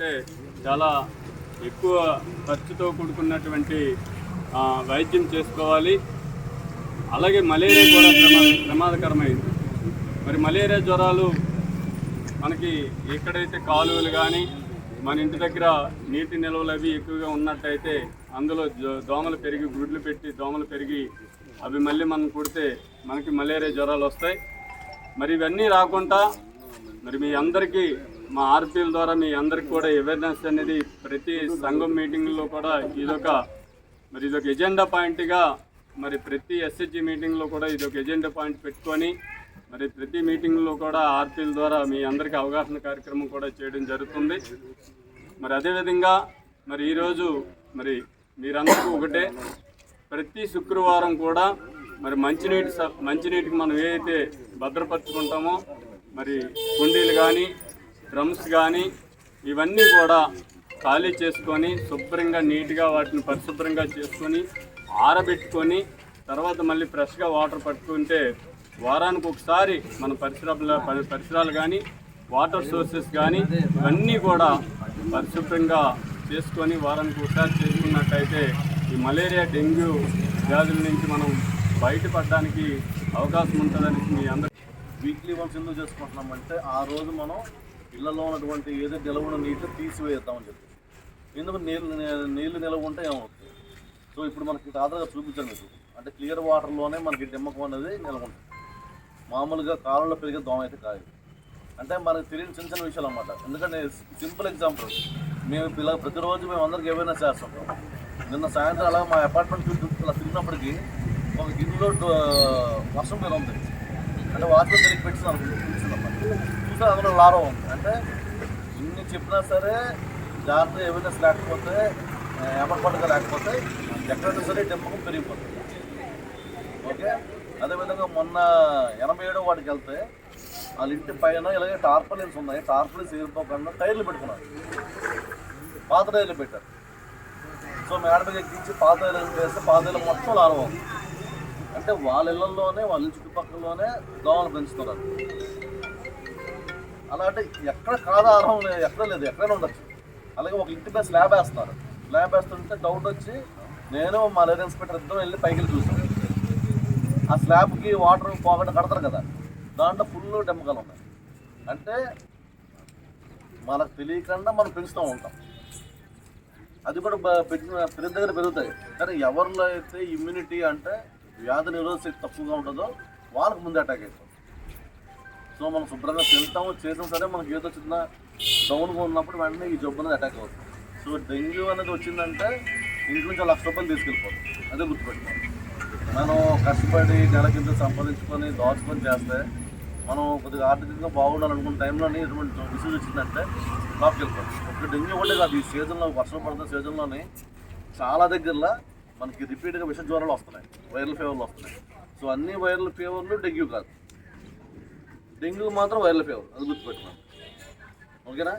అంటే చాలా ఎక్కువ ఖర్చుతో కూడుకున్నటువంటి వైద్యం చేసుకోవాలి. అలాగే మలేరియా కూడా ప్రమాద ప్రమాదకరమైంది. మరి మలేరియా జ్వరాలు మనకి ఎక్కడైతే కాలువలు కానీ మన ఇంటి దగ్గర నీటి నిల్వలు అవి ఎక్కువగా ఉన్నట్టయితే అందులో దోమలు పెరిగి గుడ్లు పెట్టి దోమలు పెరిగి అవి మళ్ళీ మనం కుడితే మనకి మలేరియా జ్వరాలు వస్తాయి. మరి ఇవన్నీ రాకుండా మరి మీ అందరికీ మా ఆర్పీల ద్వారా మీ అందరికి కూడా అవేర్నెస్ అనేది ప్రతి సంఘం మీటింగ్లో కూడా ఇదొక మరి ఇదొక ఎజెండా పాయింట్గా మరి ప్రతి ఎస్హెచ్జి మీటింగ్లో కూడా ఇదొక ఎజెండా పాయింట్ పెట్టుకొని మరి ప్రతి మీటింగ్లో కూడా ఆర్పీల ద్వారా మీ అందరికీ అవగాహన కార్యక్రమం కూడా చేయడం జరుగుతుంది. మరి అదేవిధంగా మరి ఈరోజు మరి మీరందరూ ఒకటే. ప్రతి శుక్రవారం కూడా మరి మంచినీటి స- మంచినీటికి మనం ఏదైతే భద్రపరుచుకుంటామో మరి కుండీలు కానీ డ్రమ్స్ కానీ ఇవన్నీ కూడా ఖాళీ చేసుకొని శుభ్రంగా నీట్గా వాటిని పరిశుభ్రంగా చేసుకొని ఆరబెట్టుకొని తర్వాత మళ్ళీ ఫ్రెష్గా వాటర్ పట్టుకుంటే వారానికి ఒకసారి మన పరిసరాల పరిసరాలు కానీ వాటర్ సోర్సెస్ కానీ ఇవన్నీ కూడా పరిశుభ్రంగా చేసుకొని వారానికి ఒకసారి చేసుకున్నట్టయితే ఈ మలేరియా డెంగ్యూ వ్యాధుల నుంచి మనం బయటపడడానికి అవకాశం ఉంటుందని మీ అందరూ వీక్లీ వన్స్ ఎందుకు చేసుకుంటున్నామంటే ఆ రోజు మనం ఇళ్ళలో ఉన్నటువంటి ఏదో నిలవ ఉన్న నీటిని తీసివేద్దామని చెప్పి. ఎందుకు నీళ్ళు నీళ్ళు నిలవ ఉంటే ఏమవుతుంది? సో ఇప్పుడు మనకి తాజాగా చూపించాను మీకు. అంటే క్లియర్ వాటర్లోనే మనకి నిమ్మకం అనేది నిలవంటుంది మామూలుగా కాలంలో పెరిగే దోమ అయితే కాదు. అంటే మనకు తెలియని చిన్న చిన్న విషయాలు అన్నమాట. ఎందుకంటే సింపుల్ ఎగ్జాంపుల్. మేము పిల్ల ప్రతిరోజు మేము అందరికి ఏమైనా చేస్తుంటాం నిన్న సాయంత్రం అలా మా అపార్ట్మెంట్ చుట్టూ అలా తిరిగినప్పటికీ ఒక గిన్నెలో వర్షం మీద ఉంది. అంటే వాటర్ తిరిగి పెట్టిన అన్నమాట చూస్తే అందులో లారో ఉంది? అంటే ఇన్ని చెప్పినా సరే దాంట్లో ఎవిడెన్స్ లేకపోతే ఎమర్పడక లేకపోతే ఎక్కడైనా సరే డెంపకం పెరిగిపోతుంది ఓకే? అదేవిధంగా మొన్న ఎనభై ఏడో వాటికి వెళ్తే వాళ్ళ ఇంటి పైన ఇలాగే టార్పలిన్స్ ఉన్నాయి. టార్పలిన్స్ వేసుకోకుండా టైర్లు పెట్టుకున్నారు. పాత టైర్లు పెట్టారు. సో మేడ ఎక్కించి పాత టైర్లు వేస్తే పాత టైర్లు మొత్తం లాభం. ఉంది అంటే వాళ్ళ ఇళ్ళలోనే వాళ్ళ ఇళ్ళ చుట్టుపక్కలలోనే దోమలు పెంచుతున్నారు. అలా అంటే ఎక్కడ కాదారం లేదు ఎక్కడ లేదు ఎక్కడైనా ఉండొచ్చు. అలాగే ఒక ఇంటి మీద స్లాబ్ వేస్తున్నారు స్లాబ్ వేస్తుంటే డౌట్ వచ్చి నేను మా లేర్ ఇన్స్పెక్టర్ ఇద్దరం వెళ్ళి పైకి వెళ్ళి చూసాను ఆ స్లాబ్కి వాటర్ పోగొట్ట కడతారు కదా దాంట్లో ఫుల్ డెమ్మకాలు ఉన్నాయి. అంటే మనకు తెలియకుండా మనం పెంచుతూ ఉంటాం. అది కూడా బ- పెట్టిన పెద్ద దగ్గర పెరుగుతాయి. కానీ ఎవరిలో అయితే ఇమ్యూనిటీ అంటే వ్యాధి నిరోధక శక్తి తక్కువగా ఉంటుందో వాళ్ళకి ముందు అటాక్ అవుతుంది సో మనం శుభ్రంగా తింటాము చేసిన సరే మనకి ఏదో చిన్న డౌన్గా ఉన్నప్పుడు వెంటనే ఈ జబ్బు అనేది అటాక్ అవుతుంది. సో డెంగ్యూ అనేది వచ్చిందంటే ఇంటి నుంచి లక్ష రూపాయలు తీసుకెళ్ళిపోతుంది. అదే గుర్తుపెట్టుకోవాలి మనం కష్టపడి నెల కింద సంపాదించుకొని దోచుకొని చేస్తే మనం కొద్దిగా ఆర్థికంగా బాగుండాలనుకున్న టైంలోనే ఇటువంటి ఇష్యూస్ వచ్చిందంటే లోపలికి వెళ్ళిపోతుంది ఒక డెంగ్యూ ఒకటే కాదు ఈ సీజన్లో వర్షం పడుతున్న సీజన్లోనే చాలా దగ్గరలో మనకి రిపీట్గా విష జ్వరాలు వస్తున్నాయి. వైరల్ ఫీవర్లు వస్తున్నాయి. సో అన్ని వైరల్ ఫీవర్లు డెంగ్యూ కాదు. డెంగ్యూ మాత్రం వైరల్ ఫీవర్ అది గుర్తుపెట్టుకోండి ఓకేనా?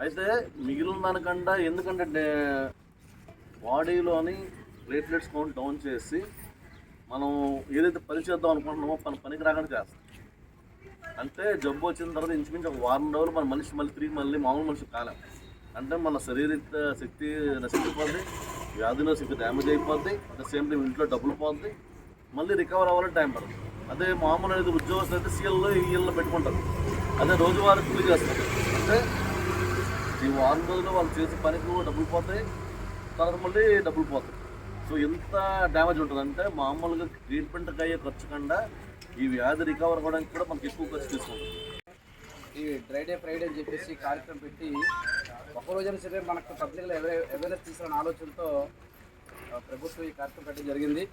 అయితే మిగిలిన దానికంటే ఎందుకంటే డే- బాడీలోని ప్లేట్లెట్స్ కౌంట్ డౌన్ చేసి మనం ఏదైతే పని చేద్దాం అనుకుంటున్నామో మన పనికి రాకుండా చేస్తాం. అంటే జబ్బు వచ్చిన తర్వాత ఇంచుమించు ఒక వారం రోజులు మన మనిషి మళ్ళీ తిరిగి మళ్ళీ మామూలు మనిషి కాలేం. అంటే మన శరీర శక్తి నశించిపోద్ది వ్యాధి శక్తి డ్యామేజ్ అయిపోద్ది అట్ ద సేమ్ టైం ఇంట్లో డబ్బులు పోద్ది మళ్ళీ రికవర్ అవ్వాలని టైం పడుతుంది. అదే మామూలు అనేది ఉద్యోగస్తులు అయితే సీఎల్లో ఈఎల్లో పెట్టుకుంటారు. అదే రోజువారీ కూలి చేస్తారు. అంటే ఈ వారం రోజులు వాళ్ళు చేసే పనికి డబ్బులు పోతాయి తర్వాత మళ్ళీ డబ్బులు పోతాయి. సో ఎంత డ్యామేజ్ ఉంటుందంటే మామూలుగా ట్రీట్మెంట్కి అయ్యే ఖర్చు కన్నా ఈ వ్యాధి రికవర్ అవ్వడానికి కూడా మనకి ఎక్కువ ఖర్చు తీసుకుంటుంది ఈ డ్రైడే ఫ్రైడే అని చెప్పేసి కార్యక్రమం పెట్టి ఒక రోజైనా సరే మనకు పబ్లిక్లో అవేర్నెస్ తీసుకున్న ఆలోచనతో ప్రభుత్వం ఈ కార్యక్రమం పెట్టడం జరిగింది.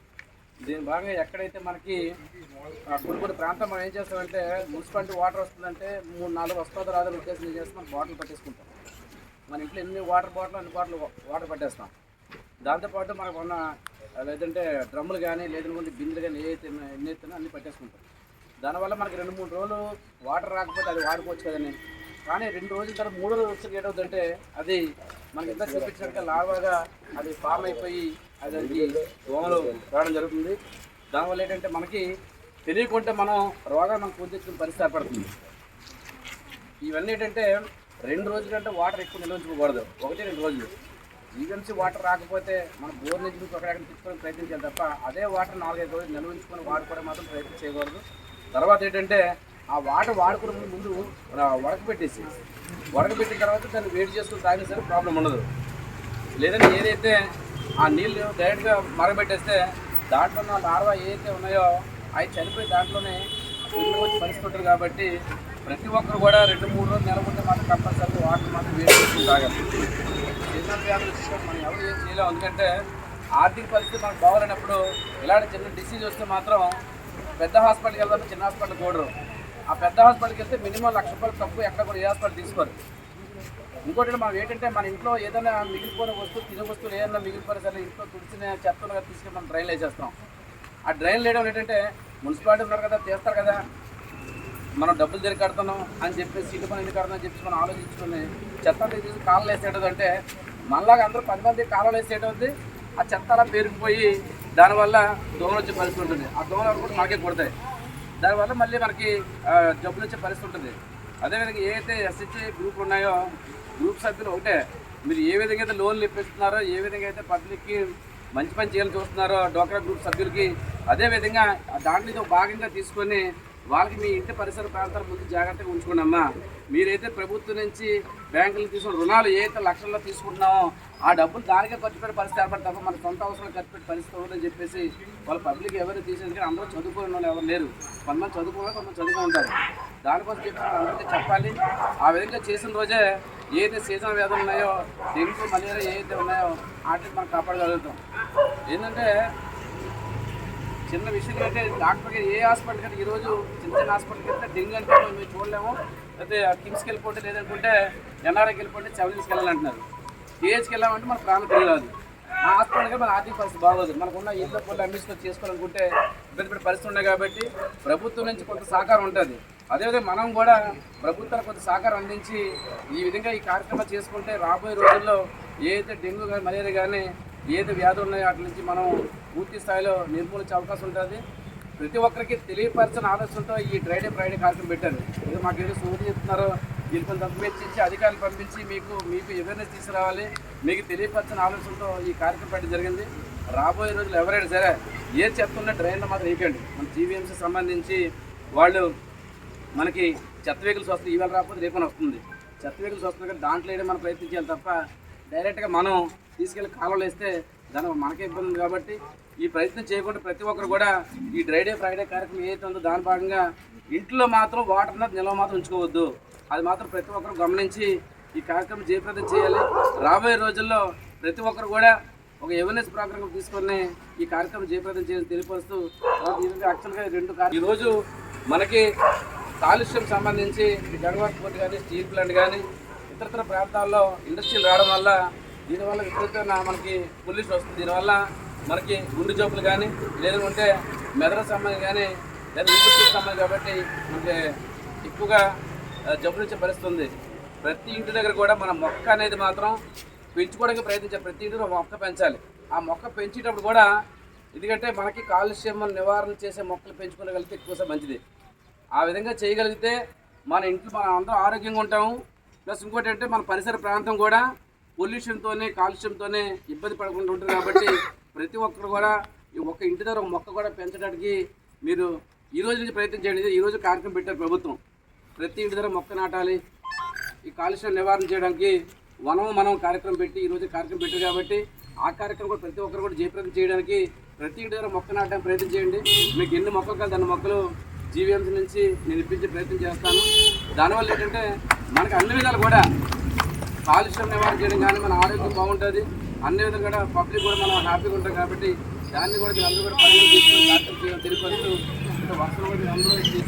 దీని భాగంగా ఎక్కడైతే మనకి కొన్ని కొన్ని ప్రాంతం మనం ఏం చేస్తామంటే మున్సిపాలిటీ వాటర్ వస్తుందంటే మూడు నాలుగు వస్తుందో రాదో ఉద్దేశం ఏం చేస్తాం? బాటిల్ పట్టేసుకుంటాం. మన ఇంట్లో ఎన్ని వాటర్ బాటిల్ అన్ని బాటిల్ వాటర్ పట్టేస్తాం. దాంతోపాటు మనకు ఉన్న లేదంటే డ్రమ్ములు కానీ లేదంటే బిందులు కానీ ఏదైతే ఎన్ని అయితే అన్ని పట్టేసుకుంటాం. దానివల్ల మనకి రెండు మూడు రోజులు వాటర్ రాకపోతే అది వాడుకోవచ్చు కదండి. కానీ రెండు రోజుల తర్వాత మూడో రోజు వచ్చి ఏటవుతుందంటే అది మనకి ఎంత చూపించినట్టుగా లావాగా అది ఫామ్ అయిపోయి అది అది దోమలు రావడం జరుగుతుంది. దానివల్ల ఏంటంటే మనకి తెలియకుంటే మనం రోగాలు మనం పొందించుకునే పరిస్థితి ఏర్పడుతుంది. ఇవన్నీ ఏంటంటే రెండు రోజుల కంటే వాటర్ ఎక్కువ నిల్వ ఉంచుకోకూడదు ఒకటి రెండు రోజులు. ఈవెన్సీ వాటర్ రాకపోతే మనం బోర్ నుంచి మీకు అక్కడ ప్రయత్నించాలి తప్ప అదే వాటర్ నాలుగైదు రోజులు నిల్వ ఉంచుకొని వాడుకోవడం మాత్రం ప్రయత్నం చేయకూడదు. తర్వాత ఏంటంటే ఆ వాటర్ వాడుకున్న ముందు ఉడకబెట్టేసి ఉడకబెట్టిన తర్వాత దాన్ని వేడి చేసుకుని తాగేసరికి ప్రాబ్లం ఉండదు. లేదంటే ఏదైతే ఆ నీళ్ళు డైరెక్ట్గా మరగబెట్టేస్తే దాంట్లో ఉన్న లార్వా ఏదైతే ఉన్నాయో అవి చనిపోయి దాంట్లోనే వచ్చి పరిస్థితి ఉంటుంది కాబట్టి ప్రతి ఒక్కరు కూడా రెండు మూడు రోజులు నెలకొంటే మాత్రం కంపల్సరీ వాటర్ మాత్రం వేడి చేసుకుని తాగాలి. సీజనల్ మనం ఎవరు ఏం చేయలేము ఎందుకంటే ఆర్థిక పరిస్థితి మనకు బాగోలేనప్పుడు ఇలాంటి చిన్న డిసీజ్ వస్తే మాత్రం పెద్ద హాస్పిటల్కి వెళ్దాం చిన్న హాస్పిటల్ కూడరు ఆ పెద్ద హాస్పిటల్కి వెళ్తే మినిమం లక్ష రూపాయలు తక్కువ ఎక్కడ కూడా ఏ హాస్పిటల్ తీసుకోరు. ఇంకోటి మనం ఏంటంటే మన ఇంట్లో ఏదైనా మిగిలిపోయిన వస్తువు తినే వస్తువులు ఏదైనా మిగిలిపోయిన సరే ఇంట్లో తుడిచిన చెత్తలు కదా తీసుకెళ్ళి మనం డ్రైన్ వేసేస్తాం ఆ డ్రైన్ వేయడం ఏంటంటే మున్సిపాలిటీ ఉన్నారు కదా తీస్తారు కదా మనం డబ్బులు తిరిగి కడుతున్నాం అని చెప్పి సీటు పని ఎందుకు కడుతున్నాం అని చెప్పి మనం ఆలోచించుకుని చెత్త తీసి కాళ్ళు వేసేయడం అంటే మనలాగా అందరూ పది మంది కాలువలు వేసేయడం ఉంది. ఆ చెత్త అలా పేరుకుపోయి దానివల్ల దోమలు వచ్చే పరిస్థితి ఉంటుంది. ఆ దోమలు కూడా మనకే కొడతాయి. దానివల్ల మళ్ళీ మనకి జబ్బులు వచ్చే పరిస్థితి ఉంటుంది. అదేవిధంగా ఏదైతే ఎస్హెచ్ఏ గ్రూప్ ఉన్నాయో గ్రూప్ సభ్యులు ఒకటే మీరు ఏ విధంగా అయితే లోన్లు ఇప్పిస్తున్నారో ఏ విధంగా అయితే పబ్లిక్కి మంచి పని చేయాలని చూస్తున్నారో డోక్రా గ్రూప్ సభ్యులకి అదేవిధంగా దాంట్లో భాగంగా తీసుకొని వాళ్ళకి మీ ఇంటి పరిసర ప్రాంతాల ముందు జాగ్రత్తగా ఉంచుకోండి అమ్మా. మీరైతే ప్రభుత్వం నుంచి బ్యాంకులు తీసుకున్న రుణాలు ఏదైతే లక్షల్లో తీసుకుంటున్నామో ఆ డబ్బులు దానికే ఖర్చు పెట్టే పరిస్థితి ఏర్పడి తప్ప మన సొంత అవసరం ఖర్చు పెట్టే పరిస్థితి ఉండదని చెప్పేసి వాళ్ళ పబ్లిక్ ఎవరు తీసేది కానీ అందరూ చదువుకునే వాళ్ళు ఎవరు లేరు. కొంతమంది చదువుకున్నారు కొంతమంది చదువుకుని ఉంటారు. దానికోసం చెప్పి అందరికీ చెప్పాలి. ఆ విధంగా చేసిన రోజే ఏదైతే సీజన్ వ్యాధులు ఉన్నాయో డెంగ్యూ మలేరియా ఏదైతే ఉన్నాయో వాటిని మనం కాపాడగలుగుతాం. ఏంటంటే చిన్న విషయం అంటే డాక్టర్కి ఏ హాస్పిటల్ కానీ ఈరోజు చిన్న చిన్న హాస్పిటల్కి వెళ్తే డెంగ్యూ అంటే మేము చూడలేము. అయితే కిమ్స్కి వెళ్ళిపోతే లేదనుకుంటే ఎన్ఆర్ఐకి వెళ్ళిపోతే సెవెన్స్కి వెళ్ళాలంటున్నారు ఏజ్కి వెళ్ళామంటే మన ప్రాణం తెలియదు ఆ హాస్పిటల్కి మన ఆర్థిక పరిస్థితి బాగోదు. మనకున్న ఇళ్ళ పనులు అమ్మించుకొని చేసుకోవాలనుకుంటే పెద్ద పెద్ద పరిస్థితి ఉన్నాయి కాబట్టి ప్రభుత్వం నుంచి కొంత సహకారం ఉంటుంది. అదేవిధంగా మనం కూడా ప్రభుత్వానికి కొంత సహకారం అందించి ఈ విధంగా ఈ కార్యక్రమం చేసుకుంటే రాబోయే రోజుల్లో ఏదైతే డెంగ్యూ కానీ మలేరియా కానీ ఏది వ్యాధులు ఉన్నాయో వాటి నుంచి మనం పూర్తి స్థాయిలో నిర్మూలించే అవకాశం ఉంటుంది. ప్రతి ఒక్కరికి తెలియపరచిన ఆలోచనతో ఈ డ్రైడే ఫ్రైడే కార్యక్రమం పెట్టారు. ఇది మాకు ఏదో సూచన చెప్తున్నారో వీళ్ళు కొంత పంపించి అధికారులు పంపించి మీకు మీకు అవేర్నెస్ తీసుకురావాలి. మీకు తెలియపరచిన ఆలోచనతో ఈ కార్యక్రమం పెట్టడం జరిగింది. రాబోయే రోజులు ఎవరైనా సరే ఏ చెత్త ఉన్న డ్రైన్లో మాత్రం వేయకండి మన జీవీఎంసీ సంబంధించి వాళ్ళు మనకి చెత్త వెహికల్స్ వస్తుంది ఈవేళ రాకపోతే రేపని వస్తుంది. చెత్త వెహికల్స్ వస్తుంది కానీ దాంట్లో వేయడం మనం ప్రయత్నించాలి తప్ప డైరెక్ట్గా మనం తీసుకెళ్ళి కాలువలు వేస్తే దాని మనకే ఇబ్బంది కాబట్టి ఈ ప్రయత్నం చేయకుండా ప్రతి ఒక్కరు కూడా ఈ డ్రైడే ఫ్రైడే కార్యక్రమం ఏదైతే ఉందో దాని భాగంగా ఇంట్లో మాత్రం వాటర్ అనేది నిల్వ మాత్రం ఉంచుకోవద్దు. అది మాత్రం ప్రతి ఒక్కరు గమనించి ఈ కార్యక్రమం జయప్రదం చేయాలి. రాబోయే రోజుల్లో ప్రతి ఒక్కరు కూడా ఒక అవేర్నెస్ ప్రోగ్రామ్ తీసుకొని ఈ కార్యక్రమం జయప్రదం చేయాలని తెలియపరుస్తూ తర్వాత యాక్చువల్గా రెండు ఈరోజు మనకి కాలుష్యం సంబంధించి ఈ పోర్ట్ కానీ స్టీల్ ప్లాంట్ కానీ ఇతరతర ప్రాంతాల్లో ఇండస్ట్రీలు రావడం వల్ల దీనివల్ల విపరీతమైన మనకి పొల్యూషన్ వస్తుంది. దీనివల్ల మనకి గుండె జబ్బులు కానీ లేదంటే మెదడు సంబంధం కానీ లేదా విద్యుత్ సంబంధం కాబట్టి మనకి ఎక్కువగా జబ్బులు వచ్చే పరిస్థితుంది. ప్రతి ఇంటి దగ్గర కూడా మన మొక్క అనేది మాత్రం పెంచుకోవడానికి ప్రయత్నించాలి ప్రతి ఇంటిలో మొక్క పెంచాలి. ఆ మొక్క పెంచేటప్పుడు కూడా ఎందుకంటే మనకి కాలుష్యం నివారణ చేసే మొక్కలు పెంచుకోగలిగితే ఎక్కువ మంచిది. ఆ విధంగా చేయగలిగితే మన ఇంట్లో మనం అందరం ఆరోగ్యంగా ఉంటాము. ప్లస్ ఇంకోటి అంటే మన పరిసర ప్రాంతం కూడా పొల్యూషన్తోనే కాలుష్యంతోనే ఇబ్బంది పడకుండా ఉంటుంది కాబట్టి ప్రతి ఒక్కరు కూడా ఈ ఒక్క ఇంటి దగ్గర ఒక మొక్క కూడా పెంచడానికి మీరు ఈ రోజు నుంచి ప్రయత్నం చేయండి. ఈ రోజు కార్యక్రమం పెట్టారు ప్రభుత్వం. ప్రతి ఇంటి దగ్గర మొక్క నాటాలి. ఈ కాలుష్యం నివారణ చేయడానికి వనం మనం కార్యక్రమం పెట్టి ఈరోజు కార్యక్రమం పెట్టారు కాబట్టి ఆ కార్యక్రమం కూడా ప్రతి ఒక్కరు కూడా జయప్రదం చేయడానికి ప్రతి ఇంటి దగ్గర మొక్క నాటడానికి ప్రయత్నం చేయండి. మీకు ఎన్ని మొక్కలు కాదు అన్ని మొక్కలు జీవీఎంసీ నుంచి నేను ఇప్పించే ప్రయత్నం చేస్తాను. దానివల్ల ఏంటంటే మనకి అన్ని విధాలు కూడా కాలుష్యం నివారణ చేయడం కానీ మన ఆరోగ్యం బాగుంటుంది. అన్ని విధంగా కూడా పబ్లిక్ కూడా మనం హ్యాపీగా ఉంటాం కాబట్టి దాన్ని కూడా మీరు అందరూ కూడా పరిగణ తీసుకొని తెలియపరుస్తూ వర్షం కూడా అందరూ ఇచ్చి